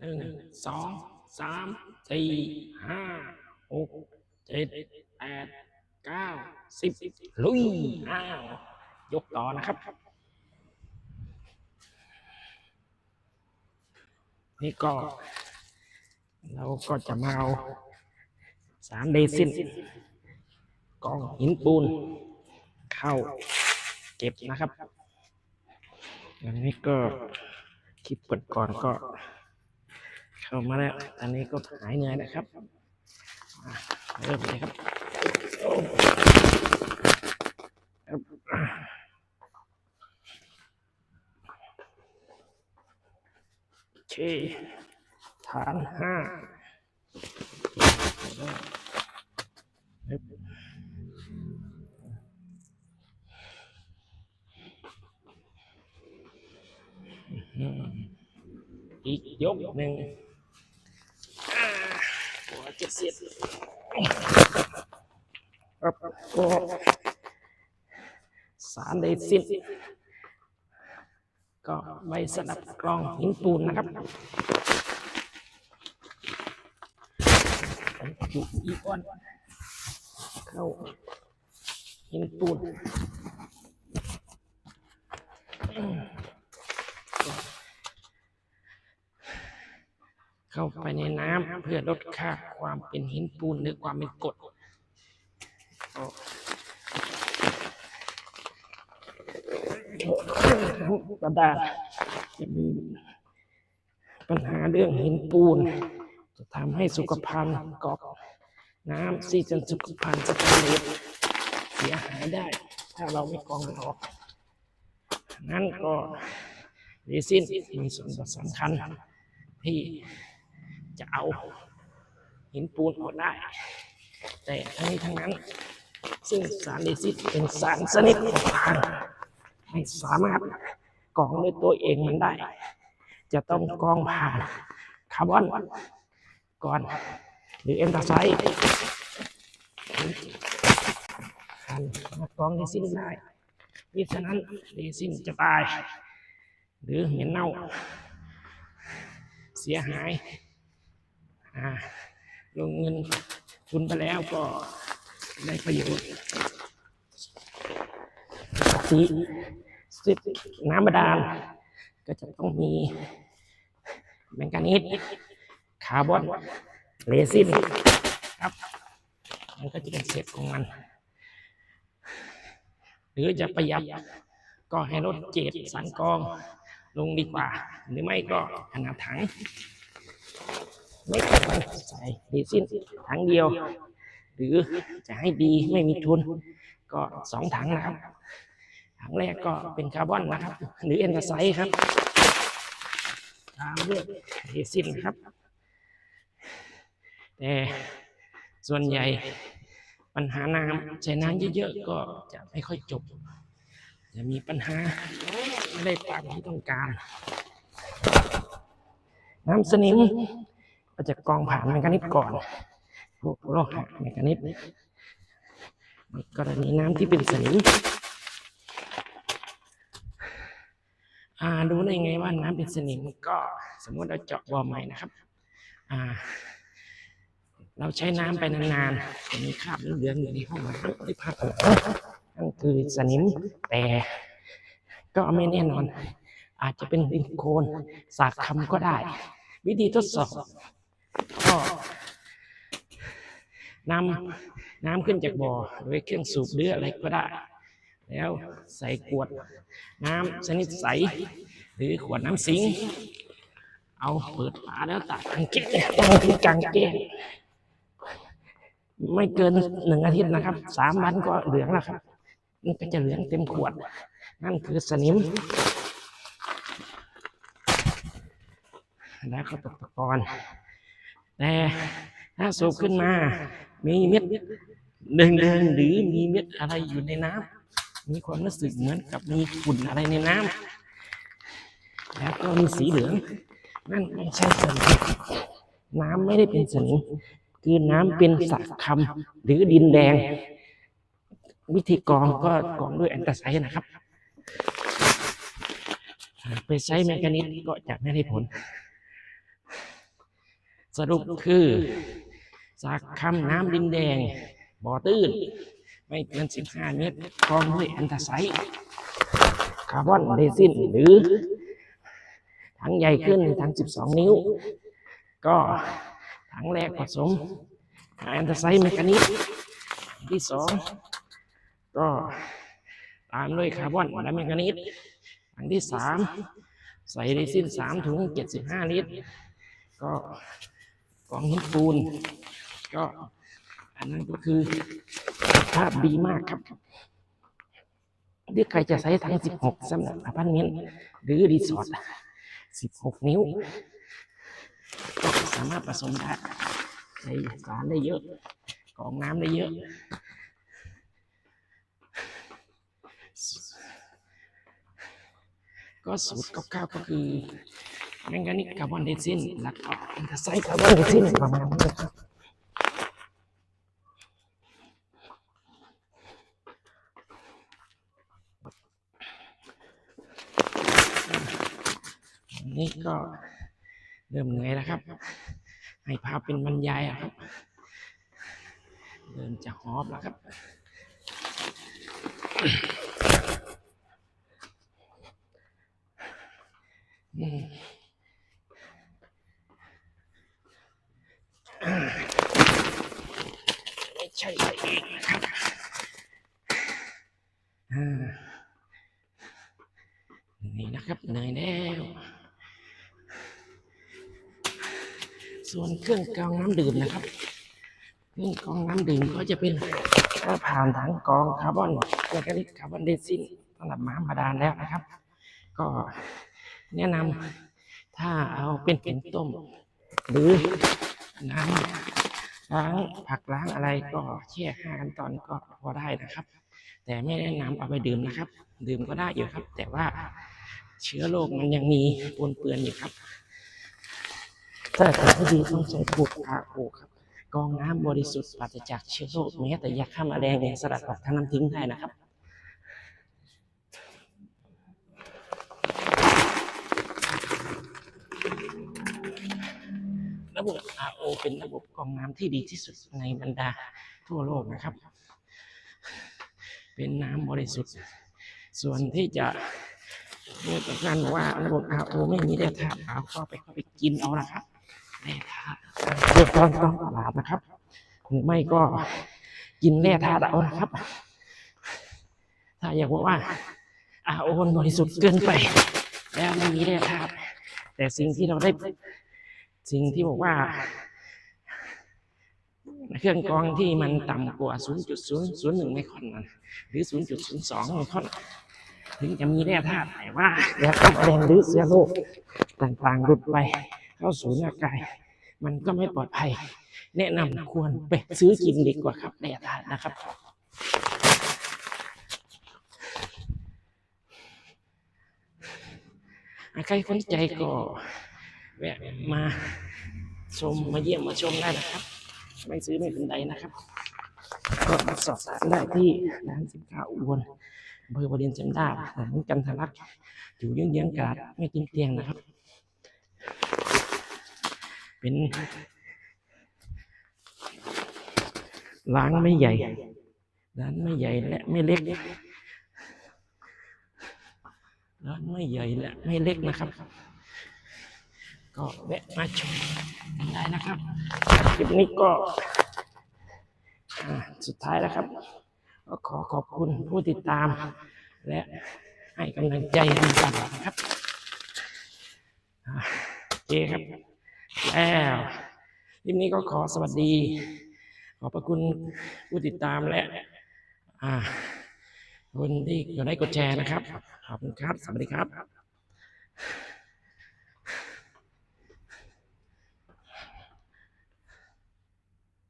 หนึ่งสองสามสี่ห้าหกเจ็ดแปดเก้าสิบลุยอ้าวยกต่อนะครับ นี่ก็ เราก็จะมาเอาสารเดซินกองหินปูน เข้าเก็บนะครับ อันนี้ก็คลิปก่อนก็ เข้ามาแล้วอันนี้ก็หายเหนื่อยนะครับเริ่มเลยครับโอเคฐานห้าอีกยกหนึ่ง หัวจะเสียดครับก็สารเดซินก็ใบสนับกรองหินปูนนะครับจุอีกอนเข้าหินปูน เข้าไปในน้ำเพื่อลดค่าความเป็นหินปูนหรือความเป็นกรดกระดาษจะมีปัญหาเรื่องหินปูน จะทำให้สุขภัณฑ์กอกน้ำซีจนสุขภัณฑ์สแตนเลสเสียหายได้ ถ้าเราไม่กรองมันออก นั่นก็เรซินมีส่วนสำคัญที่ จะเอาหินปูนออกได้ แต่ทั้งนี้ทั้งนั้น ซึ่งสารเรซินเป็นสารชนิดของทางไม่สามารถกรองด้วยตัวเองมันได้ จะต้องกรองผ่านคาร์บอนก่อน หรือเอนตาไซด์มากรองเรซินได้มิฉะนั้นเรซินจะตาย หรือเหม็นเน่า เสียหาย ลงเงินทุนไปแล้วก็ได้ประโยชน์สีสิบน้ำบาดาลก็จะต้องมีแมงกานีสคาร์บอนเรซินครับ มันก็จะเป็นเศษของมัน หรือจะประหยัดก็ให้ลดเจดสันกองลงดีกว่า หรือไม่ก็ขนาดถัง ไม่ต้องใส่ดีซินถังเดียว หรือจะให้ดีไม่มีทุน ก็สองถังนะครับ ถังแรกก็เป็นคาร์บอนนะครับ หรือเอนไซด์ครับตามด้วยดีซินครับ แต่ส่วนใหญ่ปัญหาน้ำใช้น้ำเยอะๆก็จะไม่ค่อยจบ จะมีปัญหาไม่ได้ตามที่ต้องการ น้ำสนิม ก็จะกองผ่านแมกนิสก่อนพวกโลหะแมกนิสในกรณีน้ำที่เป็นสนิมอ่าดูได้ไงว่าน้ำเป็นสนิมก็สมมติเราเจาะบ่อใหม่นะครับอ่าเราใช้น้ำไปนานๆจะมีคราบเหลืองๆอยู่ในห้องน้ำที่พักนั่นคือสนิมแต่ก็ไม่แน่นอน อาจจะเป็นดินโคลนสากคำก็ได้ วิธีทดสอบ ก็นำน้ำขึ้นจากบ่อโดยเครื่องสูบหรืออะไรก็ได้ แล้วใส่ขวดน้ำชนิดใส หรือขวดน้ำสิง เอาเปิดฝาแล้วตักกางเกงตั้งที่กางเกงไม่เกินหนึ่งอาทิตย์นะครับสามวันก็เหลืองแล้วครับมันก็จะเหลืองเต็มขวด นั่นคือสนิม แล้วก็ตกตะกอน แต่ถ้าสูบขึ้นมา มีเม็ดเดิงๆหรือมีเม็ดอะไรอยู่ในน้ำมีความรู้สึกเหมือนกับมีฝุ่นอะไรในน้ำแล้วก็มีสีเหลือง นั่นไม่ใช่สนิมน้ำไม่ได้เป็นสนิมคือน้ำเป็นสักคำหรือดินแดง วิธีกรองก็กรองด้วยแอนตาไซด์นะครับ ไปใช้แมกานิสก็จะไม่ได้ผล สรุปคือ จากคำน้ำดินแดง บ่อตื้น ไม่เกิน 15 เมตรพร้อมด้วยแอนตาไซต์คาร์บอนเรซินหรือถังใหญ่ขึ้นถัง 12 นิ้ว ก็ถังแรกผสมแอนตาไซต์เมกานิกถังที่สองก็ตามด้วยคาร์บอนและเมกานิกถังที่สามใส่เรซินสามถุง75ลิตร ก็ กองหินปูน ก็ อันนั้นก็คือภาพดีมากครับหรือใครจะใช้ทั้ง 16สำหรับอพาร์ตเมนต์หรือรีสอร์ท16 นิ้ว ก็สามารถผสมได้ใช้สารได้เยอะกองน้ำได้เยอะ ก็สูตรคร่าวๆก็คือ แมงกานิกคาร์บอนไดซินแล้วก็แอนตาไซต์คาร์บอนไดซินประมาณนี้ครับวันนี้ก็เริ่มเหนื่อยแล้วครับ ให้ภาพเป็นบรรยายอะครับ เริ่มจะหอบแล้วครับอืมไม่ ใช่เองนะครับเหนื่อยนะครับเหนื่อยแล้วส่วนเครื่องกรองน้ำดื่มนะครับ เครื่องกรองน้ำดื่มก็จะเป็นถ้าผ่านถังกรองคาร์บอนแมกนิกคาร์บอนไดซินสำหรับน้ำบาดาลแล้วนะครับ ก็แนะนำถ้าเอาเป็นเป็นต้ม หรือน้ำ ล้างผักล้างอะไรก็แช่ห้าขั้นตอนก็พอได้นะครับ แต่ไม่แนะนำเอาไปดื่มนะครับ ดื่มก็ได้อยู่ครับ แต่ว่าเชื้อโรคมันยังมีปนเปื้อนอยู่ครับ ถ้าจะให้ดีต้องใช้พวก RO ครับกองน้ำบริสุทธิ์ปราศจากเชื้อโรคแม้แต่ยาฆ่าแมลงเนี่ยสลัดออกทั้งน้ำทิ้งได้นะครับ ระบบ RO เป็นระบบกรองน้ำที่ดีที่สุดในบรรดาทั่วโลกนะครับ เป็นน้ำบริสุทธิ์ ส่วนที่จะเมื่อกันว่าระบบ RO ไม่มีแร่ธาตุเอาก็ไปก็ไปกินเอานะครับแร่ธาตุเลือกตอนต้องตลาดนะครับหรือไม่ก็กินแร่ธาตุเอานะครับ ถ้าอยากบอกว่า RO บริสุทธิ์เกินไป แล้วไม่มีแร่ธาตุแต่สิ่งที่เราได้ สิ่งที่บอกว่า เครื่องกรองที่มันต่ำกว่า 0.001ไมครอนนั้นหรือ 0.02ไมครอนถึงจะมีแร่ธาตุแต่ว่าแร่ธาตุแรงหรือเชื้อโรคต่างๆหลุดไปเข้าสู่ร่างกาย มันก็ไม่ปลอดภัย แนะนำควรไปซื้อกินดีกว่าครับแร่ธาตุนะครับใครสนใจก็ แวะมาชมมาเยี่ยมมาชมได้นะครับ ไม่ซื้อไม่เป็นไรนะครับ ก็มาสอบถามได้ที่ร้านสินค้าอุบลอำเภอบดินทร์จำได้ถนนกันทะลักอยู่เยื้องๆกาดไม่กินเตียงนะครับ เป็นร้านไม่ใหญ่ร้านไม่ใหญ่และไม่เล็กร้านไม่ใหญ่และไม่เล็กนะครับ ก็แวะมาชมกันได้นะครับคลิปนี้ก็อ่าสุดท้ายแล้วครับ ก็ขอขอบคุณผู้ติดตาม และให้กำลังใจมาตลอดนะครับอ่าโอเคครับ แล้วคลิปนี้ก็ขอสวัสดี ขอบพระคุณผู้ติดตามและอ่าคนที่กดไลค์กดแชร์นะครับ ขอบคุณครับ สวัสดีครับ